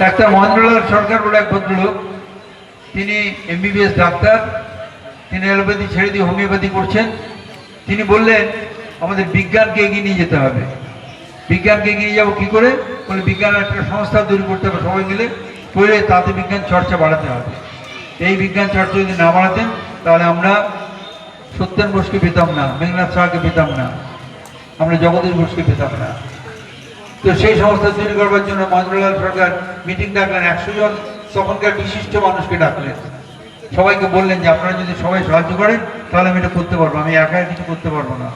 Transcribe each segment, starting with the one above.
Doctor Mahendralal সরকার বলে এক ভদ্রলোক। তিনি এমবিবিএস ডাক্তার, তিনি অ্যালোপ্যাথি ছেড়ে দিয়ে হোমিওপ্যাথি করছেন। তিনি বললেন, আমাদের বিজ্ঞানকে এগিয়ে নিয়ে যেতে হবে। বিজ্ঞানকে এগিয়ে যাব কী করে? বলে, বিজ্ঞান একটা সংস্থা তৈরি করতে হবে সবাই মিলে। করে তাতে বিজ্ঞান চর্চা বাড়াতে হবে। এই বিজ্ঞান চর্চা যদি না বাড়াতেন, তাহলে আমরা সত্যেন বোসকে পেতাম না, মেঘনাথ শাহকে পেতাম না, আমরা জগদীশ বোসকে পেতাম না। তো সেই সংস্থা তৈরি করবার জন্য মহেন্দ্রলাল সরকার মিটিং ডাকলেন একশো জন, তখনকার বিশিষ্ট মানুষকে ডাকলেন। সবাইকে বললেন যে, আপনারা যদি সবাই সাহায্য করেন, তাহলে আমি এটা করতে পারব আমি একা কিছু করতে পারব না।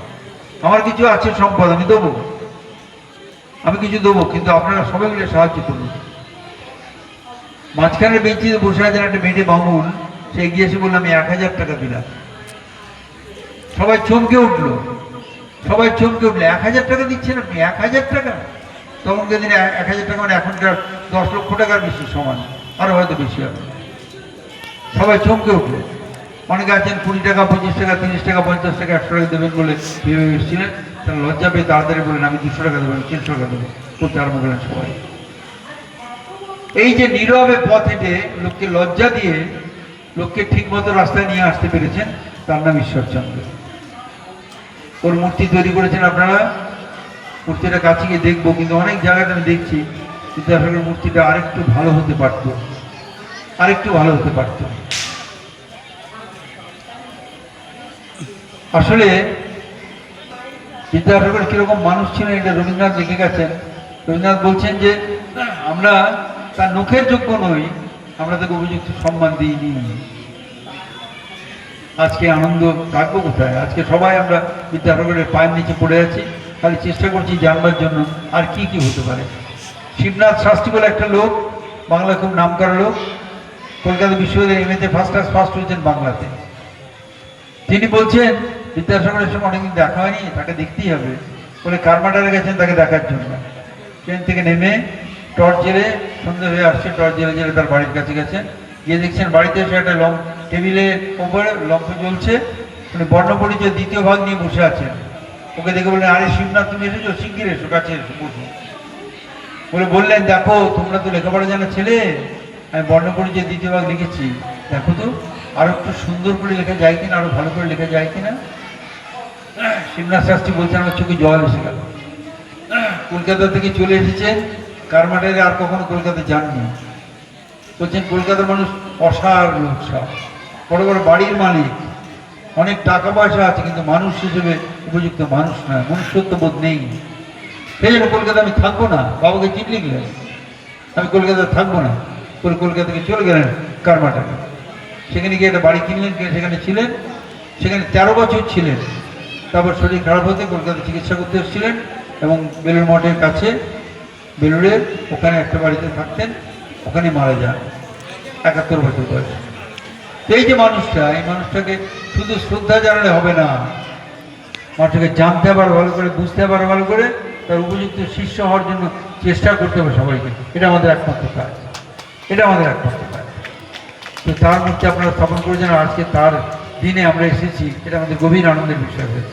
আমার কিছু আছে সম্পদ, আমি দেবো। আমি কিছু দেবো, কিন্তু আপনারা সবাই মিলে সাহায্য করুন। মাঝখানের বেঞ্চিতে বসে আছেন একটা মেয়েটে বামুন। সে এগিয়ে এসে বলল, আমি এক হাজার টাকা দিলাম। সবাই চমকে উঠল। সবাই চমকে উঠল, এক হাজার টাকা দিচ্ছেন আপনি? এক হাজার টাকা? তখনকার দিনে এক- হাজার টাকা মানে এখনকার দশ লক্ষ টাকার বেশি সমান, আরও হয়তো বেশি হবে। সবাই চমকে উঠল। অনেকে আছেন কুড়ি টাকা, পঁচিশ টাকা, তিরিশ টাকা, পঞ্চাশ টাকা, একশো টাকা দেবেন বলে ভেবে এসেছিলেন। তারা লজ্জা পেয়ে তাড়াতাড়ি বলেন আমি দুশো টাকা দেবেন তিনশো টাকা দেবো। করতে আরম্ভ করলেন সবাই। এই যে নীরবে পথ হেঁটে লোককে লজ্জা দিয়ে লোককে ঠিক মতো রাস্তায় নিয়ে আসতে পেরেছেন, তার নাম ঈশ্বরচন্দ্র। ওর মূর্তি তৈরি করেছেন আপনারা মূর্তিটা কাছে গিয়ে দেখব, কিন্তু অনেক জায়গাতে আমি দেখছি আসলে মূর্তিটা আরেকটু ভালো হতে পারত। আরেকটু ভালো হতে পারত। আসলে বিদ্যাসাগর কীরকম মানুষ ছিলেন এটা রবীন্দ্রনাথ লিখে গেছেন। রবীন্দ্রনাথ বলছেন যে, আমরা তার মুখের যোগ্য নই, আমরা তাকে উপযুক্ত সম্মান দিইনি। আজকে আনন্দ রাখব কোথায়? আজকে সবাই আমরা বিদ্যাসাগরের পায়ের নিচে পড়ে আছি। খালি চেষ্টা করছি জানবার জন্য। আর কি কি হতে পারে? শিবনাথ শাস্ত্রী বলে একটা লোক বাংলা খুব নাম করা লোক, কলকাতা বিশ্ববিদ্যালয় এমএতে ফার্স্ট ক্লাস ফার্স্ট হয়েছেন বাংলাতে। তিনি বলছেন, বিদ্যাসাগরের সঙ্গে অনেকদিন দেখা হয়নি, তাকে দেখতেই হবে। বলে কারমাটারে গেছেন তাকে দেখার জন্য। ট্রেন থেকে নেমে টর্চ জেলে, সন্ধ্যে হয়ে আসছে, টর্চ জেলে জেলে তার বাড়ির কাছে গেছেন। গিয়ে দেখছেন বাড়িতে এসে একটা লম টেবিলের ওপরে লম্ফ জ্বলছে। মানে বর্ণপরিচয় দ্বিতীয় ভাগ নিয়ে বসে আছেন। ওকে দেখে বললেন, আরে শিবনাথ, তুমি এসেছ? শিগগির এসো, কাছে এসো বলে বললেন, দেখো, তোমরা তো লেখাপড়া জানা ছেলে। আমি বর্ণপরিচয় দ্বিতীয় ভাগ লিখেছি। দেখো তো, আরও একটু সুন্দর করে লেখা যায় কিনা, আরও ভালো করে লেখা যায় কিনা? শিবনাথ শাস্ত্রী বলছেন, আমার চোখে জল এসে গেল। কলকাতা থেকে চলে এসেছেন কারমাটারে আর কখনো কলকাতা যাননি। বলছেন, কলকাতার মানুষ অসার লোক সব। বড় বড় বাড়ির মালিক। অনেক টাকা পয়সা আছে, কিন্তু মানুষ হিসেবে উপযুক্ত মানুষ নয়, মনুষ্যত্ব বোধ নেই। সেই জন্য কলকাতা আমি থাকব না, বাবাকে চিঠি লিখলেন আমি কলকাতায় থাকব না, করে কলকাতা থেকে চলে গেলেন কারমাটাকে সেখানে গিয়ে একটা বাড়ি কিনলেন, কিনে সেখানে ছিলেন, সেখানে তেরো বছর ছিলেন। তারপর শরীর খারাপ হতে কলকাতা চিকিৎসা করতে এসেছিলেন এবং বেলুর মঠের কাছে বেলুড়ের ওখানে একটা বাড়িতে থাকতেন, ওখানে মারা যান, একাত্তর বছর বয়সে। এই যে মানুষটা, এই মানুষটাকে শুধু শ্রদ্ধা জানালে হবে না। মানুষটাকে জানতে আবার ভালো করে, বুঝতে আবার ভালো করে তার উপযুক্ত শিষ্য হওয়ার জন্য চেষ্টা করতে হবে সবাইকে। এটা আমাদের একমাত্র কাজ। এটা আমাদের একমাত্র কাজ। তো তার মধ্যে আপনারা স্থাপন করেছেন আজকে তার দিনে আমরা এসেছি, এটা আমাদের গভীর আনন্দের বিষয় হয়েছে।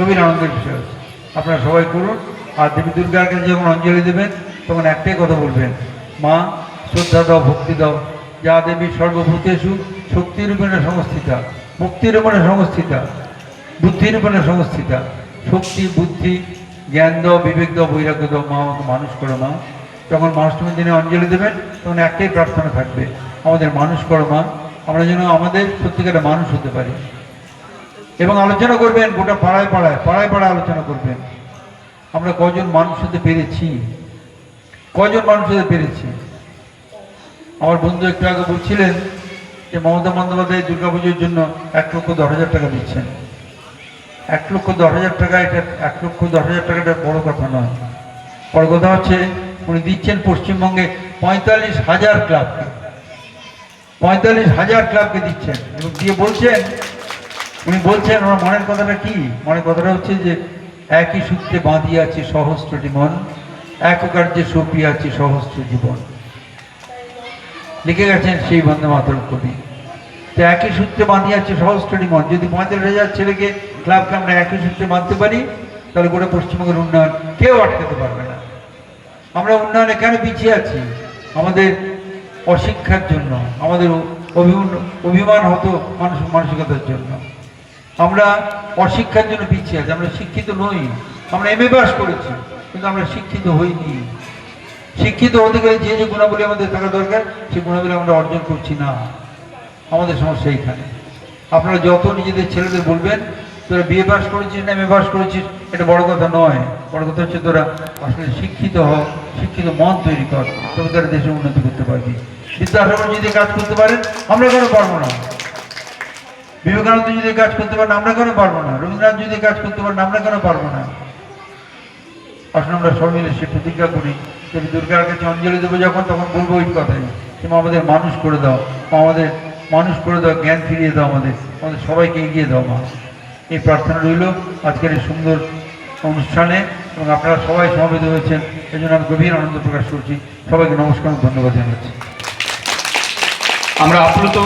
গভীর আনন্দের বিষয় হয়েছে। আপনারা সবাই করুন। আর দেবী দুর্গার কাছে যখন অঞ্জলি দেবেন, তখন একটাই কথা বলবেন, মা, শ্রদ্ধা দাও, ভক্তি দাও। যা দেবী সর্বভূতেষু, শক্তিরূপেণে সংস্থিতা। মুক্তিরূপেণে সংস্থিতা বুদ্ধিরূপেণে সংস্থিতা, শক্তি, বুদ্ধি, জ্ঞান দাও, বিবেক দাও, বৈরাগ্য দাও, মা মানুষ করো মা। যখন মানুষটির দিনে অঞ্জলি দেবেন, তখন একটাই প্রার্থনা থাকবে, আমাদের মানুষ করো মা, আমরা যেন আমাদের সত্যিকারের মানুষ হতে পারি। এবং আলোচনা করবেন, গোটা পাড়ায় পাড়ায় পাড়ায় পাড়ায় আলোচনা করবেন। আমরা কজন মানুষ হতে পেরেছি? কজন মানুষ হতে পেরেছি? আমার বন্ধু একটু আগে বলছিলেন যে মমতা বন্দ্যোপাধ্যায় দুর্গাপুজোর জন্য এক লক্ষ দশ হাজার টাকা দিচ্ছেন। এক লক্ষ দশ হাজার টাকা এটা এক লক্ষ দশ হাজার টাকাটা বড় কথা নয়। বড় কথা হচ্ছে, উনি দিচ্ছেন পশ্চিমবঙ্গে পঁয়তাল্লিশ হাজার ক্লাবকে পঁয়তাল্লিশ হাজার ক্লাবকে দিচ্ছেন। এবং দিয়ে বলছেন, উনি বলছেন, ওনার মনের কথাটা কি? মনের কথাটা হচ্ছে যে, একই সূত্রে বাঁধিয়ে আছে সহস্রটি মন এক কার্যে সপিয়ে আছে সহস্র জীবন। লিখে গেছেন সেই বন্দে মাতর কবি। তো একই সূত্রে বাঁধিয়ে আছে সহস্রটি মন যদি পঁয়তাল্লিশ হাজার ছেলেকে ক্লাবকে আমরা একই সূত্রে বাঁধতে পারি, তাহলে গোটা পশ্চিমবঙ্গের উন্নয়ন কেউ আটকাতে পারবে না। আমরা উন্নয়নে কেন পিছিয়ে আছি? আমাদের অশিক্ষার জন্য, আমাদের অভিমান অভিমান হতো মানুষ, মানসিকতার জন্য। আমরা অশিক্ষার জন্য পিছিয়ে আছি, আমরা শিক্ষিত নই। আমরা এম এ পাস করেছি, কিন্তু আমরা শিক্ষিত হইনি। শিক্ষিত হতে গেলে যে যে গুণাবলী আমাদের থাকা দরকার সেই গুণাবলী আমরা অর্জন করছি না। আমাদের সমস্যা এইখানে। আপনারা যত নিজেদের ছেলেদের বলবেন, তোরা বিয়ে পাস করেছিস না এম পাস করেছিস, এটা বড় কথা নয়। বড় কথা হচ্ছে তোরা আসলে শিক্ষিত হ, শিক্ষিত মন তৈরি কর, তবে তারা দেশের উন্নতি করতে পারবি। বিদ্যাসাগর যদি কাজ করতে পারেন, আমরা কেন পারব না? বিবেকানন্দ যদি কাজ করতে পারেন, আমরা কেন পারব না? রবীন্দ্রনাথ যদি কাজ করতে পারেন, আমরা কেন পারব না? আসলে আমরা সবাই মিলে সে প্রতিজ্ঞা করি, যদি দুর্গার কাছে অঞ্জলি দেবো যখন, তখন বলব ওই কথাই তুমি আমাদের মানুষ করে দাও আমাদের মানুষ করে দাও জ্ঞান ফিরিয়ে দাও আমাদের। আমাদের সবাইকে এগিয়ে দাও মা এই প্রার্থনা রইল আজকের এই সুন্দর অনুষ্ঠানে এবং আপনারা সবাই সমবেত হয়েছেন। এই জন্য আমি গভীর আনন্দ প্রকাশ করছি। সবাইকে নমস্কার ধন্যবাদ জানাচ্ছি। আমরা আপ্লুত